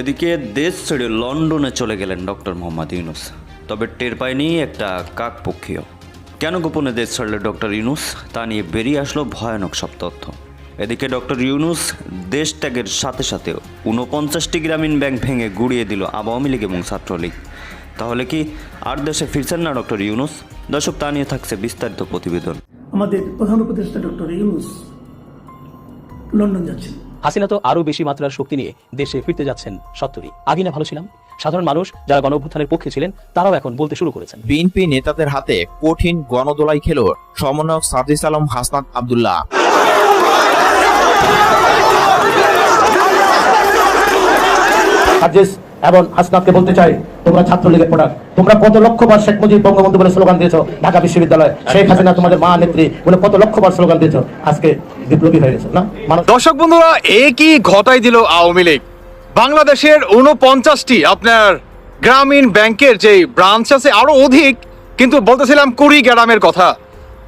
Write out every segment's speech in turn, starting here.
এদিকে দেশ ছেড়ে লন্ডনে চলে গেলেন ডক্টর মোহাম্মদ ইউনুস। তবে টের পায়নি একটা কাকপক্ষীয় কেন গোপনে দেশ ছাড়লে ডক্টর ইউনুস? তা নিয়ে বেরিয়ে আসলো ভয়ানক সব তথ্য। এদিকে ডক্টর ইউনুস দেশ ত্যাগের সাথে সাথে ঊনপঞ্চাশটি গ্রামীণ ব্যাংক ভেঙে গুড়িয়ে দিল আওয়ামী লীগ এবং ছাত্রলীগ। তাহলে কি আর দেশে ফিরছেন না ডক্টর ইউনুস? দর্শক, তা নিয়ে থাকছে বিস্তারিত প্রতিবেদন। আমাদের প্রধান উপদেষ্টা ডক্টর ইউনুস লন্ডন যাচ্ছেন। হাসিনা তো আরও বেশি মাত্রার শক্তি নিয়ে দেশে ফিরতে যাচ্ছেন সত্তরই। আগে না ভালো ছিলাম। সাধারণ মানুষ যারা গণঅভ্যুত্থানের পক্ষে ছিলেন তারাও এখন বলতে শুরু করেছেন। বিএনপি নেতাদের হাতে কঠিন গণদোলাই খেল সমন্বয়ক সাদিস আলম হাসনাত আবদুল্লাহ। সার্জিস এবং হাসনাতকে বলতে চাই, তোমরা ছাত্রলীগের প্রোডাক্ট তোমরা কত লক্ষবার শেখ মুজিব বঙ্গবন্ধু বলে স্লোগান দিয়েছ? ঢাকা বিশ্ববিদ্যালয়। শেখ হাসিনা তোমাদের মা, নেত্রী বলে কত লক্ষবার স্লোগান দিয়েছ? আজকে বিপ্লবী হয়ে গেছো, না? দর্শক বন্ধুরা, একই ঘটাই দিল আওয়ামী লীগ। বাংলাদেশের উনপঞ্চাশটি আপনার গ্রামীণ ব্যাংকের যে ব্রাঞ্চ আছে, আরও অধিক, কিন্তু বলতেছিলাম কুড়ি গ্রামের কথা।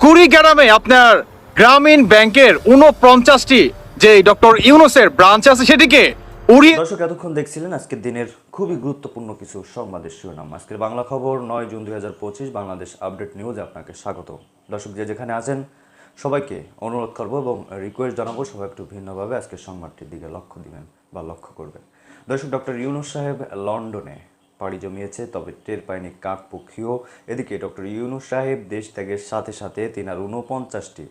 কুড়ি গ্রামে আপনার গ্রামীণ ব্যাংকের উনপঞ্চাশটি যে ডক্টর ইউনুসের ব্রাঞ্চ আছে, সেটিকে দর্শক, এতক্ষণ দেখছিলেন আজকের দিনের খুবই গুরুত্বপূর্ণ কিছু সংবাদের শিরোনাম। আজকের বাংলা খবর, নয় জুন দুই বাংলাদেশ আপডেট নিউজে আপনাকে স্বাগত দর্শক, যে যেখানে আছেন, সবাইকে অনুরোধ করব এবং রিকোয়েস্ট জানাব, সবাই একটু ভিন্নভাবে আজকের সংবাদটির দিকে লক্ষ্য দিবেন বা লক্ষ্য করবেন। দর্শক, ডক্টর ইউনুস সাহেব লন্ডনে পাড়ি জমিয়েছে, তবে টের পায়নি কাক পক্ষীও। এদিকে ডক্টর ইউনুস সাহেব দেশ ত্যাগের সাথে সাথে তিনার উনপঞ্চাশটি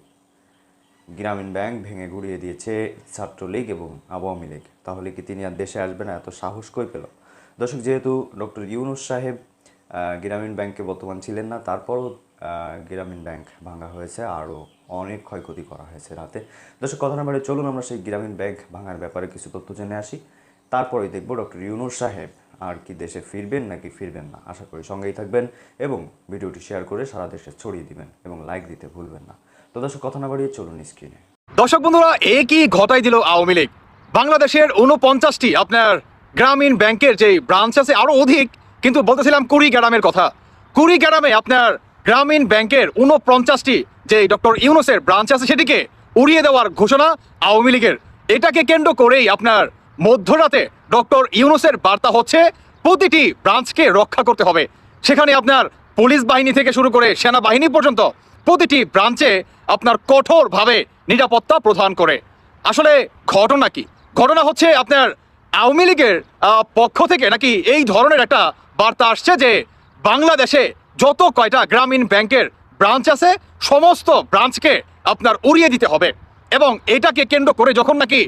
গ্রামীণ ব্যাংক ভেঙে গুড়িয়ে দিয়েছে ছাত্রলীগ এবং আওয়ামী লীগ। তাহলে কি তিনি আর দেশে আসবে না? এত সাহস কই পেল? দর্শক, যেহেতু ডক্টর ইউনুস সাহেব গ্রামীণ ব্যাংকে বর্তমান ছিলেন না, তারপরও গ্রামীণ ব্যাংক ভাঙা হয়েছে, আরও অনেক ক্ষয়ক্ষতি করা হয়েছে রাতে। দর্শক, কথা না বাড়ে চলুন আমরা সেই গ্রামীণ ব্যাংক ভাঙার ব্যাপারে কিছু তথ্য জেনে আসি। তারপরেই দেখব ডক্টর ইউনুস সাহেব আর কি দেশে ফিরবেন নাকি ফিরবেন না। আশা করি সঙ্গেই থাকবেন এবং ভিডিওটি শেয়ার করে সারা দেশে ছড়িয়ে দিবেন এবং লাইক দিতে ভুলবেন না। তো দর্শক, কথা না বাড়িয়ে চলুন স্ক্রিনে দর্শক বন্ধুরা একই ঘটাই দিল আওয়ামী লীগ? বাংলাদেশের উনপঞ্চাশটি আপনার গ্রামীণ ব্যাংকের যে ব্রাঞ্চ আছে, আরও অধিক, কিন্তু বলতেছিলাম কুড়ি গ্রামের কথা। কুড়ি গ্রামে আপনার গ্রামীণ ব্যাংকের উনপঞ্চাশটি যে ডক্টর ইউনুসের ব্রাঞ্চ আছে, সেটিকে উড়িয়ে দেওয়ার ঘোষণা আওয়ামী লীগের। এটাকে কেন্দ্র করেই আপনার মধ্যরাতে ডক্টর ইউনুসের বার্তা হচ্ছে, প্রতিটি ব্রাঞ্চকে রক্ষা করতে হবে। সেখানে আপনার পুলিশ বাহিনী থেকে শুরু করে সেনাবাহিনী পর্যন্ত প্রতিটি ব্রাঞ্চে আপনার কঠোরভাবে নিরাপত্তা প্রদান করে। আসলে ঘটনা কি? ঘটনা হচ্ছে আপনার আওয়ামী লীগের পক্ষ থেকে নাকি এই ধরনের একটা বার্তা আসছে যে বাংলাদেশে যত কয়টা গ্রামীণ ব্যাংকের ব্রাঞ্চ আছে, সমস্ত ব্রাঞ্চকে আপনার উড়িয়ে দিতে হবে। এবং এটাকে কেন্দ্র করে যখন নাকি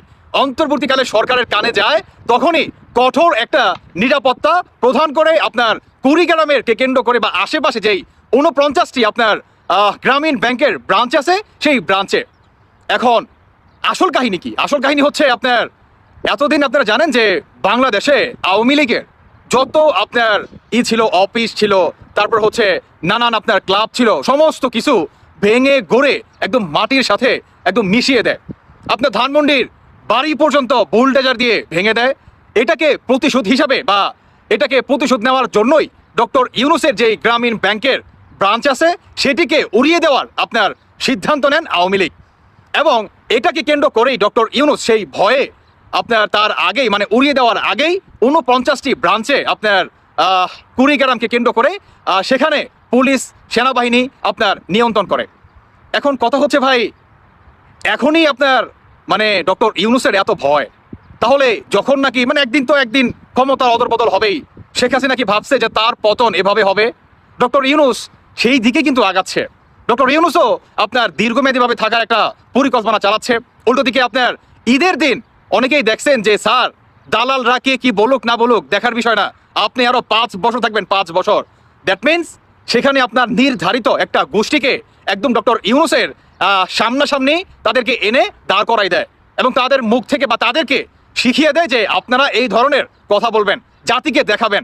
অন্তর্বর্তীকালে সরকারের কানে যায়, তখনই কঠোর একটা নিরাপত্তা প্রদান করে আপনার কুড়িগ্রামের কে কেন্দ্র করে বা আশেপাশে যেই উনপঞ্চাশটি আপনার গ্রামীণ ব্যাংকের ব্রাঞ্চ আছে, সেই ব্রাঞ্চে এখন, আসল কাহিনী কি? আসল কাহিনী হচ্ছে আপনার, এতদিন আপনারা জানেন যে বাংলাদেশে আওয়ামী লীগের যত আপনার ই ছিল, অফিস ছিল, তারপর হচ্ছে নানান আপনার ক্লাব ছিল, সমস্ত কিছু ভেঙে গড়ে একদম মাটির সাথে একদম মিশিয়ে দেয়। আপনার ধানমন্ডির বাড়ি পর্যন্ত বুলডেজার দিয়ে ভেঙে দেয়। এটাকে প্রতিশোধ হিসাবে বা এটাকে প্রতিশোধ নেওয়ার জন্যই ডক্টর ইউনুসের যেই গ্রামীণ ব্যাংকের ব্রাঞ্চ আছে, সেটিকে উড়িয়ে দেওয়ার আপনার সিদ্ধান্ত নেন আওয়ামী লীগ। এবং এটাকে কেন্দ্র করেই ডক্টর ইউনুস সেই ভয়ে আপনার তার আগেই মানে উড়িয়ে দেওয়ার আগেই উনপঞ্চাশটি ব্রাঞ্চে আপনার কুড়িগ্রামকে কেন্দ্র করে সেখানে পুলিশ, সেনাবাহিনী আপনার নিয়ন্ত্রণ করে। এখন কথা হচ্ছে ভাই, এখনই আপনার মানে ডক্টর ইউনুসের এত ভয়। তাহলে যখন নাকি মানে একদিন তো একদিন ক্ষমতার অদরবদল হবেই। শেখ হাসিনা কি ভাবছে যে তার পতন এভাবে হবে? ডক্টর ইউনুস সেই দিকে কিন্তু আগাচ্ছে। ডক্টর ইউনুসও আপনার দীর্ঘমেয়াদীভাবে থাকার একটা পরিকল্পনা চালাচ্ছে। উল্টো দিকে আপনার ঈদের দিন অনেকেই দেখছেন যে, স্যার দালাল রাখিয়ে কি বলুক না বলুক, দেখার বিষয় না। আপনি আরও পাঁচ বছর থাকবেন, পাঁচ বছর। দ্যাট মিনস সেখানে আপনার নির্ধারিত একটা গোষ্ঠীকে একদম ডক্টর ইউনুসের সামনাসামনি তাদেরকে এনে দাঁড় করাই দেয় এবং তাদের মুখ থেকে বা তাদেরকে শিখিয়ে দেয় যে, আপনারা এই ধরনের কথা বলবেন, জাতিকে দেখাবেন।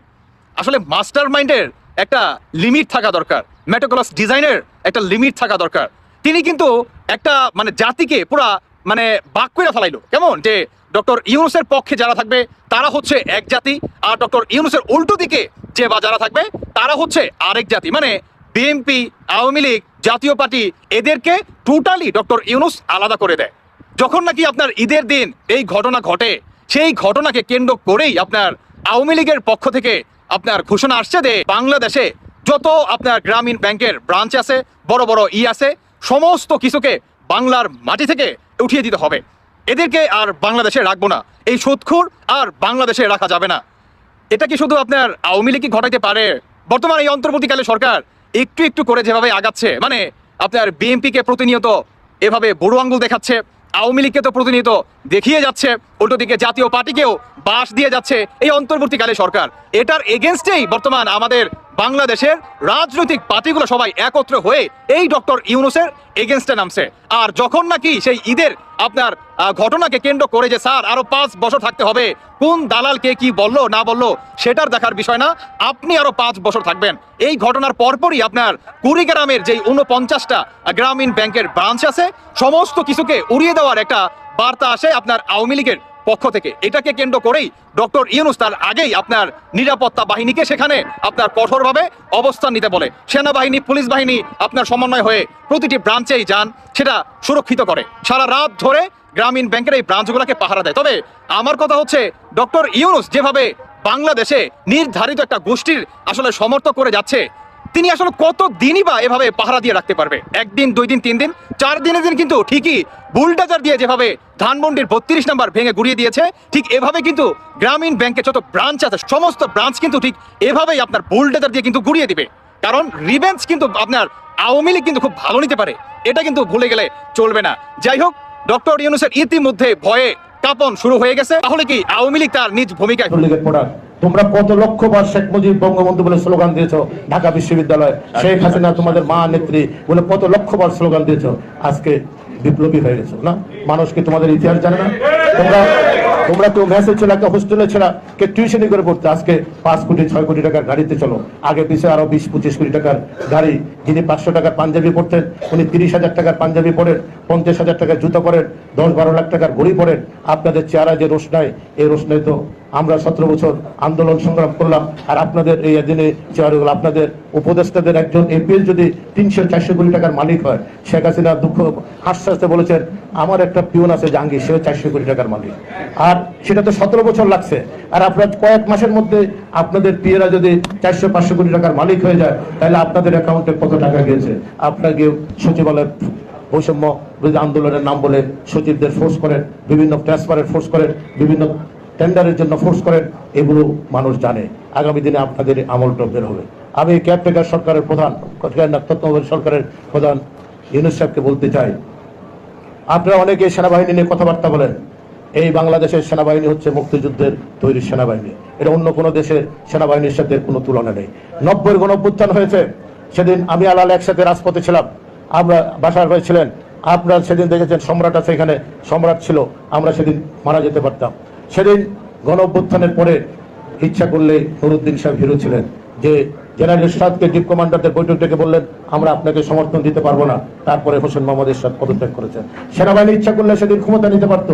আসলে মাস্টার মাইন্ডের একটা লিমিট থাকা দরকার। মেটোকলাস ডিজাইনের একটা লিমিট থাকা দরকার। তিনি কিন্তু একটা মানে জাতিকে পুরা মানে বাক ফেলাইলো। কেমন? যে ডক্টর ইউনুসের পক্ষে যারা থাকবে, তারা হচ্ছে এক জাতি, আর ডক্টর ইউনুসের উল্টো দিকে যে বা যারা থাকবে, তারা হচ্ছে আরেক জাতি। মানে বিএনপি, আওয়ামী লীগ, জাতীয় পার্টি, এদেরকে টোটালি ডক্টর ইউনুস আলাদা করে দেয়। যখন নাকি আপনার ঈদের দিন এই ঘটনা ঘটে, সেই ঘটনাকে কেন্দ্র করেই আপনার আওয়ামী লীগের পক্ষ থেকে আপনার ঘোষণা আসছে যে বাংলাদেশে যত আপনার গ্রামীণ ব্যাংকের ব্রাঞ্চ আছে, বড় বড় ই আছে, সমস্ত কিছুকে বাংলার মাটি থেকে উঠিয়ে দিতে হবে। এদেরকে আর বাংলাদেশে রাখব না। এই সুদখুর আর বাংলাদেশে রাখা যাবে না। এটা কি শুধু আপনার আওয়ামী লীগই ঘটাইতে পারে? বর্তমানে এই অন্তর্বর্তীকালে সরকার একটু একটু করে যেভাবে আগাচ্ছে মানে আপনার বিএনপিকে প্রতিনিয়ত এভাবে বড় আঙ্গুল দেখাচ্ছে, আওয়ামী লীগকে তো প্রতিনিয়ত দেখিয়ে যাচ্ছে, উল্টো দিকে জাতীয় পার্টিকেও বাস দিয়ে যাচ্ছে এই অন্তর্বর্তীকালে সরকার। এটার এগেনস্টেই বর্তমান আমাদের বাংলাদেশের রাজনৈতিক পার্টিগুলো সবাই একত্র হয়ে এই ডক্টর ইউনুসের এগেনস্টে নামছে। আর যখন নাকি সেই ঈদের আপনার ঘটনাকে কেন্দ্র করে যে, স্যার, আরও পাঁচ বছর থাকতে হবে, কোন দালাল কে কি বলল, না বলল, সেটার দেখার বিষয় না, আপনি আরও পাঁচ বছর থাকবেন। এই ঘটনার পরপরই আপনার কুড়িগ্রামের যেই উনপঞ্চাশটা গ্রামীণ ব্যাংকের ব্রাঞ্চ আছে, সমস্ত কিছুকে উড়িয়ে দেওয়ার একটা বার্তা আসে আপনার আওয়ামী লীগের পক্ষ থেকে। এটাকে কেন্দ্র করেই ডক্টর ইউনুস তার আগেই আপনার নিরাপত্তা বাহিনীকে সেখানে আপনার কঠোরভাবে অবস্থান নিতে বলে। সেনাবাহিনী, পুলিশ বাহিনী আপনার সমন্বয় হয়ে প্রতিটি ব্রাঞ্চেই যান, সেটা সুরক্ষিত করে। সারা রাত ধরে গ্রামীণ ব্যাংকের এই ব্রাঞ্চগুলোকে পাহারা দেয়। তবে আমার কথা হচ্ছে, ডক্টর ইউনুস যেভাবে বাংলাদেশে নির্ধারিত একটা গোষ্ঠীর আসলে সমর্থক করে যাচ্ছে তিনি আসলে কত দিনই বা এভাবে পাহারা দিয়ে রাখতে পারবে? একদিন, দুই দিন, তিন দিন, চার দিনের দিন কিন্তু ঠিকই বুলডাজার দিয়ে যেভাবে ধানমন্ডির বত্রিশ নাম্বার ভেঙে গুড়িয়ে দিয়েছে, ঠিক এভাবে কিন্তু গ্রামীণ ব্যাংকে যত ব্রাঞ্চ আছে, সমস্ত ব্রাঞ্চ কিন্তু ঠিক এভাবেই আপনার বুলডাজার দিয়ে কিন্তু গুড়িয়ে দিবে। কারণ রিভেঞ্জ কিন্তু আপনার আওয়ামী লীগ কিন্তু খুব ভালো নিতে পারে। এটা কিন্তু ভুলে গেলে চলবে না। যাই হোক, ডক্টর ইউনুসের ইতিমধ্যে ভয়ে কাপন শুরু হয়ে গেছে, তাহলে কি আওয়ামী লীগ তার নিজ ভূমিকায় তোমরা কত লক্ষ বার শেখ মুজিব বঙ্গবন্ধু বলে স্লোগান দিয়েছ ঢাকা বিশ্ববিদ্যালয়। শেখ হাসিনা তোমাদের মা, নেত্রী বলে কত লক্ষ বার স্লোগান দিয়েছ। আজকে বিপ্লবী হয়ে গেছো, না? মানুষ কি তোমাদের ইতিহাস জানে না? তোমরা তোমরা কেউ মেসে ছিল, একটা হোস্টেলে ছিল কে টিউশনি করে পড়তে। আজকে পাঁচ কোটি, ছয় কোটি টাকার গাড়িতে চলো। আগে পিছিয়ে আরও বিশ, পঁচিশ কোটি টাকার গাড়ি, যিনি পাঁচশো টাকার পাঞ্জাবি পড়তেন, উনি তিরিশ হাজার টাকার পাঞ্জাবি পড়েন, পঞ্চাশ হাজার টাকার জুতো পরেন দশ বারো লাখ টাকার ঘড়ি পরেন আপনাদের চেহারা যে রোশনাই এই রোশনাই তো আমরা সতেরো বছর আন্দোলন সংগ্রাম করলাম, আর আপনাদের এই দিনে চেহারাগুলো আপনাদের উপদেষ্টাদের একজন এপিএল যদি তিনশো চারশো কোটি টাকার মালিক হয়, শেখ হাসিনা দুঃখ হাসতে হাসতে বলেছেন, আমার একটা পিওন আছে জাহাঙ্গীর, সেও চারশো কোটি টাকার মালিক। আর সেটা তো সতেরো বছর লাগছে। আর আপনার কয়েক মাসের মধ্যে আপনাদের পিয়েরা যদি চারশো পাঁচশো কোটি টাকার মালিক হয়ে যায়, তাহলে আপনাদের অ্যাকাউন্টে কত টাকা গিয়েছে? আপনাকে সচিবালয় বৈষম্য আন্দোলনের নাম বলে সচিবদের ফোর্স করেন, বিভিন্ন ট্রান্সফারের ফোর্স করেন, বিভিন্ন টেন্ডারের জন্য ফোর্স করেন, এগুলো মানুষ জানে। আগামী দিনে আপনাদের আমলটা বের হবে। আমি কেয়ারটেকার সরকারের প্রধান তত্ত্বাবধায়ক সরকারের প্রধান ইউনুস সাহেবকে বলতে চাই। আপনারা অনেকে সেনাবাহিনী নিয়ে কথাবার্তা বলেন। এই বাংলাদেশের সেনাবাহিনী হচ্ছে মুক্তিযুদ্ধের তৈরি সেনাবাহিনী। এটা অন্য কোনো দেশের সেনাবাহিনীর সাথে কোনো তুলনা নেই। নব্বই গণ অভ্যুত্থান হয়েছে। সেদিন আমি আলাল একসাথে রাজপথে ছিলাম। আমরা বাসার হয়েছিলেন আপনারা সেদিন দেখেছেন, সম্রাট আছে এখানে। সম্রাট ছিল। আমরা সেদিন মারা যেতে পারতাম। সেদিন গণ অভ্যুত্থানের পরে ইচ্ছা করলে নুরুদ্দিন সাহেব হিরো ছিলেন, যে জেনারেল ইরশাদকে ডিপ কমান্ডারদের বৈঠক ডেকে বললেন, আমরা আপনাকে সমর্থন দিতে পারব না। তারপরে হোসেন মোহাম্মদ ইরশাদ পদত্যাগ করেছেন। সেনাবাহিনী ইচ্ছা করলে সেদিন ক্ষমতা নিতে পারতো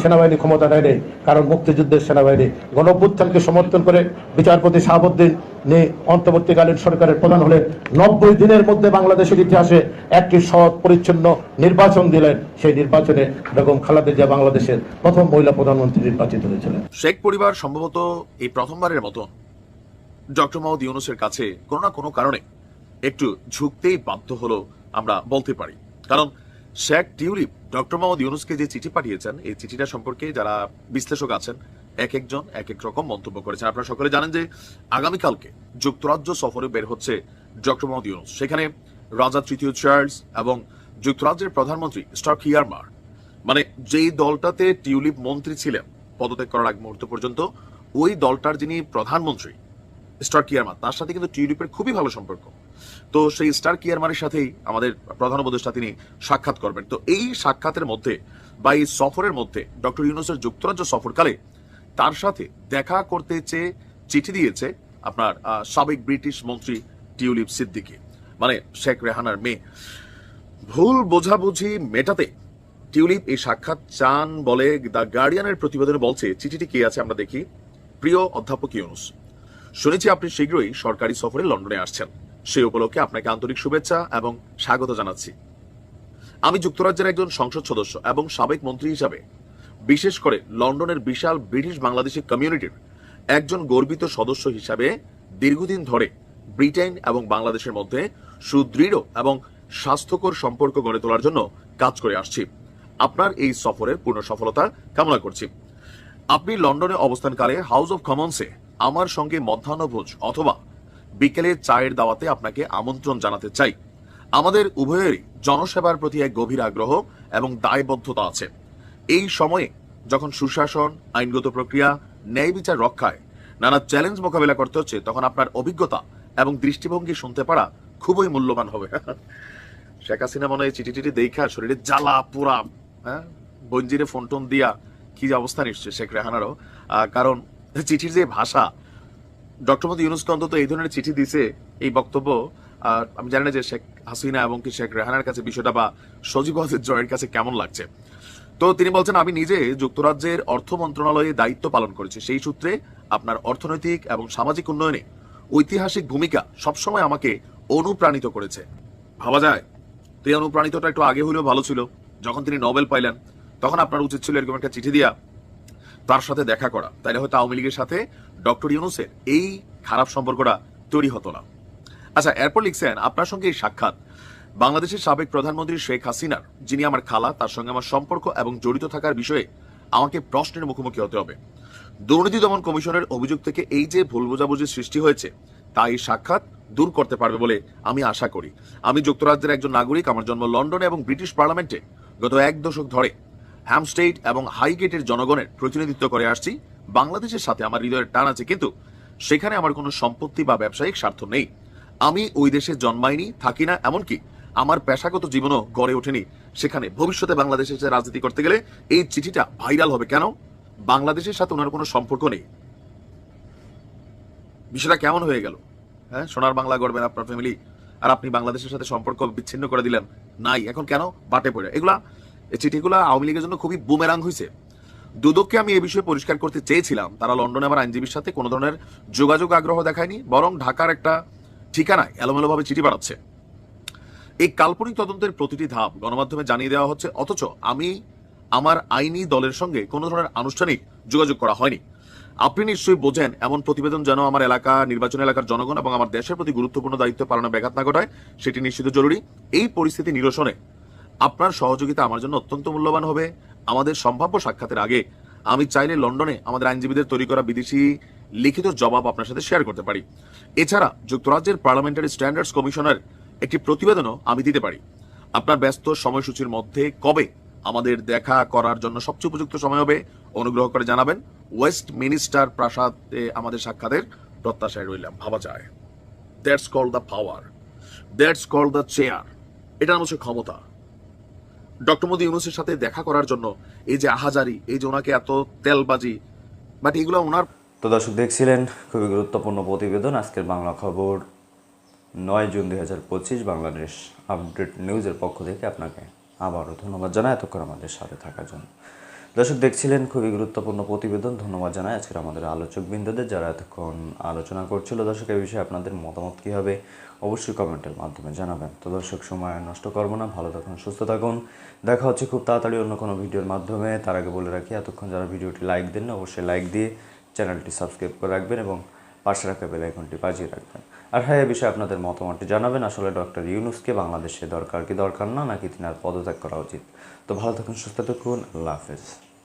সেনাবাহিনী ক্ষমতা নেয় নেই কারণ মুক্তিযুদ্ধের সেনাবাহিনী গণ অভ্যুত্থানকে সমর্থন করে বিচারপতি শাহাবুদ্দিন নিয়ে অন্তর্বর্তীকালীন সরকারের প্রধান হলেন। নব্বই দিনের মধ্যে বাংলাদেশের ইতিহাসে একটি সৎ, পরিচ্ছন্ন নির্বাচন দিলেন। সেই নির্বাচনে বেগম খালেদা জিয়া বাংলাদেশের প্রথম মহিলা প্রধানমন্ত্রী নির্বাচিত হয়েছিলেন। শেখ পরিবার সম্ভবত এই প্রথমবারের মতো ডক্টর মাহমুদ ইউনুসের কাছে কোনো না কোনো কারণে একটু ঝুঁকতেই বাধ্য হলো আমরা বলতে পারি। কারণ শেখ টিউলিপ, ডক্টর মাহমুদ ইউনুসকে যে চিঠি পাঠিয়েছেন, এই চিঠিটা সম্পর্কে যারা বিশ্লেষক আছেন, এক একজন, এক এক রকম মন্তব্য করেছেন। আপনারা সকলে জানেন যে আগামীকালকে যুক্তরাজ্য সফরে বের হচ্ছে ডক্টর মাহমুদ ইউনুস। সেখানে রাজা তৃতীয় চার্লস এবং যুক্তরাজ্যের প্রধানমন্ত্রী স্টক হিয়ারমার মানে যেই দলটাতে টিউলিপ মন্ত্রী ছিলেন পদত্যাগ করার আগ মুহূর্ত পর্যন্ত, ওই দলটার যিনি প্রধানমন্ত্রী স্টার কিয়ারমার তার সাথে কিন্তু টিউলিপের খুবই ভালো সম্পর্ক। তো সেই স্টার কিয়ারমারের সাথেই আমাদের প্রধান উপদেষ্টা তিনি সাক্ষাৎ করবেন। তো এই সাক্ষাতের মধ্যে বা এই সফরের মধ্যে ডক্টর ইউনুসের যুক্তরাজ্য সফরকালে তার সাথে দেখা করতে চেয়ে চিঠি দিয়েছে আপনার সাবেক ব্রিটিশ মন্ত্রী টিউলিপ সিদ্দিকি। মানে শেখ রেহানার মেয়ে। ভুল বোঝাবুঝি মেটাতে টিউলিপ এই সাক্ষাৎ চান বলে দ্য গার্ডিয়ানের প্রতিবেদনে বলছে। চিঠিটি কে আছে আমরা দেখি। প্রিয় অধ্যাপক ইউনুস, শুনেছি আপনি শীঘ্রই সরকারি সফরে লন্ডনে আসছেন। সেই উপলক্ষে আপনাকে আন্তরিক শুভেচ্ছা এবং স্বাগত জানাচ্ছি। আমি যুক্তরাজ্যের একজন সংসদ সদস্য এবং সাবেক মন্ত্রী হিসাবে, বিশেষ করে লন্ডনের বিশাল ব্রিটিশ বাংলাদেশি কমিউনিটির একজন গর্বিত সদস্য হিসাবে দীর্ঘদিন ধরে ব্রিটেন এবং বাংলাদেশের মধ্যে সুদৃঢ় এবং স্বাস্থ্যকর সম্পর্ক গড়ে তোলার জন্য কাজ করে আসছি। আপনার এই সফরের পূর্ণ সফলতা কামনা করছি। আপনি লন্ডনে অবস্থানকালে হাউস অব কমন্সে আমার সঙ্গে মধ্যাহ্নভোজ অথবা বিকেলে চায়ের দাওয়াতে আপনাকে আমন্ত্রণ জানাতে চাই। আমাদের উভয়েরই জনসেবার প্রতি এক গভীর আগ্রহ এবং দায়বদ্ধতা আছে। এই সময়ে যখন সুশাসন, আইনগত প্রক্রিয়া, ন্যায় বিচার রক্ষায় নানা চ্যালেঞ্জ মোকাবেলা করতে হচ্ছে, তখন আপনার অভিজ্ঞতা এবং দৃষ্টিভঙ্গি শুনতে পারা খুবই মূল্যবান হবে। শেখ হাসিনা মনে হয় চিঠি টিটি দেখা, শরীরে জ্বালা পোড়া হ্যাঁ? বঞ্জিরে ফোন টোন দিয়া কি যে অবস্থা নিশ্চয় শেখ রেহানারও। কারণ চিঠির যে ভাষা ডক্টর মোদী ইউনুসকে অন্তত এই ধরনের চিঠি দিছে এই বক্তব্য, আর আমি জানি না যে শেখ হাসিনা এবং কি শেখ রেহানার কাছে বিষয়টা বা সজীব ওয়াজেদ জয়ের কাছে কেমন লাগছে। তো তিনি বলছেন, আমি নিজে যুক্তরাজ্যের অর্থ মন্ত্রণালয়ে দায়িত্ব পালন করেছি। সেই সূত্রে আপনার অর্থনৈতিক এবং সামাজিক উন্নয়নে ঐতিহাসিক ভূমিকা সবসময় আমাকে অনুপ্রাণিত করেছে। ভাবা যায়, তো এই অনুপ্রাণিতটা একটু আগে হলেও ভালো ছিল। যখন তিনি নোবেল পাইলেন, তখন আপনার উচিত ছিল এরকম একটা চিঠি দিয়া তার সাথে দেখা করা। তাইলে হয়তো আওয়ামী লীগের সাথে ডক্টর ইউনুসের এই খারাপ সম্পর্কটা তৈরি হতো না। আচ্ছা এরপর লিখছেন, আপনার সঙ্গে এই সাক্ষাৎ। বাংলাদেশের সাবেক প্রধানমন্ত্রী শেখ হাসিনার, যিনি আমার খালা, তার সঙ্গে আমার সম্পর্ক এবং জড়িত থাকার বিষয়ে আমাকে প্রশ্নের মুখোমুখি হতে হবে। দুর্নীতি দমন কমিশনের অভিযোগ থেকে এই যে ভুল বোঝাবুঝির সৃষ্টি হয়েছে, তা এই সাক্ষাৎ দূর করতে পারবে বলে আমি আশা করি। আমি যুক্তরাজ্যের একজন নাগরিক, আমার জন্ম লন্ডনে এবং ব্রিটিশ পার্লামেন্টে গত এক দশক ধরে হ্যামস্টেড এবং হাইগেটের জনগণের প্রতিনিধিত্ব করে আসছি। বাংলাদেশের সাথে আমার হৃদয়ের টান আছে, কিন্তু সেখানে আমার কোনো সম্পত্তি বা ব্যবসায়িক স্বার্থ নেই। আমি ওই দেশে জন্মাইনি, থাকি না, এমনকি আমার পেশাগত জীবনও গড়ে ওঠেনি। সেখানে ভবিষ্যতে বাংলাদেশে এসে রাজনীতি করতে গেলে এই চিঠিটা ভাইরাল হবে কেন? বাংলাদেশের সাথে ওনার কোনো সম্পর্ক নেই। বিষয়টা কেমন হয়ে গেল? হ্যাঁ সোনার বাংলা গড়বেন আপনার ফ্যামিলি আর আপনি বাংলাদেশের সাথে সম্পর্ক বিচ্ছিন্ন করে দিলেন? নাই, এখন কেন বাটে পড়ে? এগুলা এই চিঠিগুলা আওয়ামী লীগের জন্য খুবই বুমেরাং হয়েছে দুদককে আমি এ বিষয়ে পরিষ্কার করতে চেয়েছিলাম। তারা লন্ডনে আমার আইনজীবীর সাথে কোনো ধরনের যোগাযোগ আগ্রহ দেখায়নি, বরং ঢাকার একটা ঠিকানায় এলোমেলোভাবে চিঠি পাঠাচ্ছে। এই কাল্পনিক তদন্তের প্রতিটি ধাপ গণমাধ্যমে জানিয়ে দেওয়া হচ্ছে, অথচ আমি আমার আইনি দলের সঙ্গে কোনো ধরনের আনুষ্ঠানিক যোগাযোগ করা হয়নি। আপনি নিশ্চয়ই বোঝেন, এমন প্রতিবেদন যেন আমার এলাকা, নির্বাচন এলাকার জনগণ এবং আমার দেশের প্রতি গুরুত্বপূর্ণ দায়িত্ব পালনে ব্যাঘাত না ঘটায়, সেটি নিশ্চিত জরুরি। এই পরিস্থিতি নিরসনে আপনার সহযোগিতা আমার জন্য অত্যন্ত মূল্যবান হবে। আমাদের সম্ভাব্য সাক্ষাতের আগে আমি চাইলে লন্ডনে আমাদের আইনজীবীদের তৈরি করা বিদেশি লিখিত জবাব আপনার সাথে শেয়ার করতে পারি। এছাড়া যুক্তরাজ্যের পার্লামেন্টারি স্ট্যান্ডার্ডস কমিশনের একটি প্রতিবেদনও আমি দিতে পারি। আপনার ব্যস্ত সময়সূচির মধ্যে কবে আমাদের দেখা করার জন্য সবচেয়ে উপযুক্ত সময় হবে অনুগ্রহ করে জানাবেন। ওয়েস্ট মিনিস্টার প্রাসাদে আমাদের সাক্ষাতের প্রত্যাশায় রইলাম। ভাবা যায়। That's call the power. That's call the chair. এটা নাম হচ্ছে ক্ষমতা। ডক্টর মোদী ইউনুসের সাথে দেখা করার জন্য এই যে আহাজারি, এই যে ওনাকে এত তেলবাজি, বাট এগুলো ওনার তো দর্শক দেখছিলেন, খুবই গুরুত্বপূর্ণ প্রতিবেদন, আজকের বাংলা খবর নয় জুন দুই হাজার পঁচিশ, বাংলাদেশ আপডেট নিউজের পক্ষ থেকে আপনাকে আবারও ধন্যবাদ জানাই, এতক্ষণ আমাদের সাথে থাকার জন্য। দর্শক দেখছিলেন খুবই গুরুত্বপূর্ণ প্রতিবেদন। ধন্যবাদ জানাই আজকের আমাদের আলোচক বিন্দুদের যারা এতক্ষণ আলোচনা করছিল। দর্শক এই বিষয়ে আপনাদের মতামত কী হবে অবশ্যই কমেন্টের মাধ্যমে জানাবেন। তো দর্শক, সময় নষ্ট করব না। ভালো থাকুন, সুস্থ থাকুন। দেখা হচ্ছে খুব তাড়াতাড়ি অন্য কোনো ভিডিওর মাধ্যমে। তার আগে বলে রাখি, এতক্ষণ যারা ভিডিওটি লাইক দেন না অবশ্যই লাইক দিয়ে চ্যানেলটি সাবস্ক্রাইব করে রাখবেন এবং পাশে রাখা বেল আইকনটি বাজিয়ে রাখবেন। আর হ্যাঁ এ বিষয়ে আপনাদের মতামতটি জানাবেন। আসলে ডক্টর ইউনুসকে বাংলাদেশে দরকার কি দরকার না, নাকি তিনার পদত্যাগ করা উচিত? তো ভালো থাকুন, সুস্থ থাকুন। আল্লাহ হাফেজ।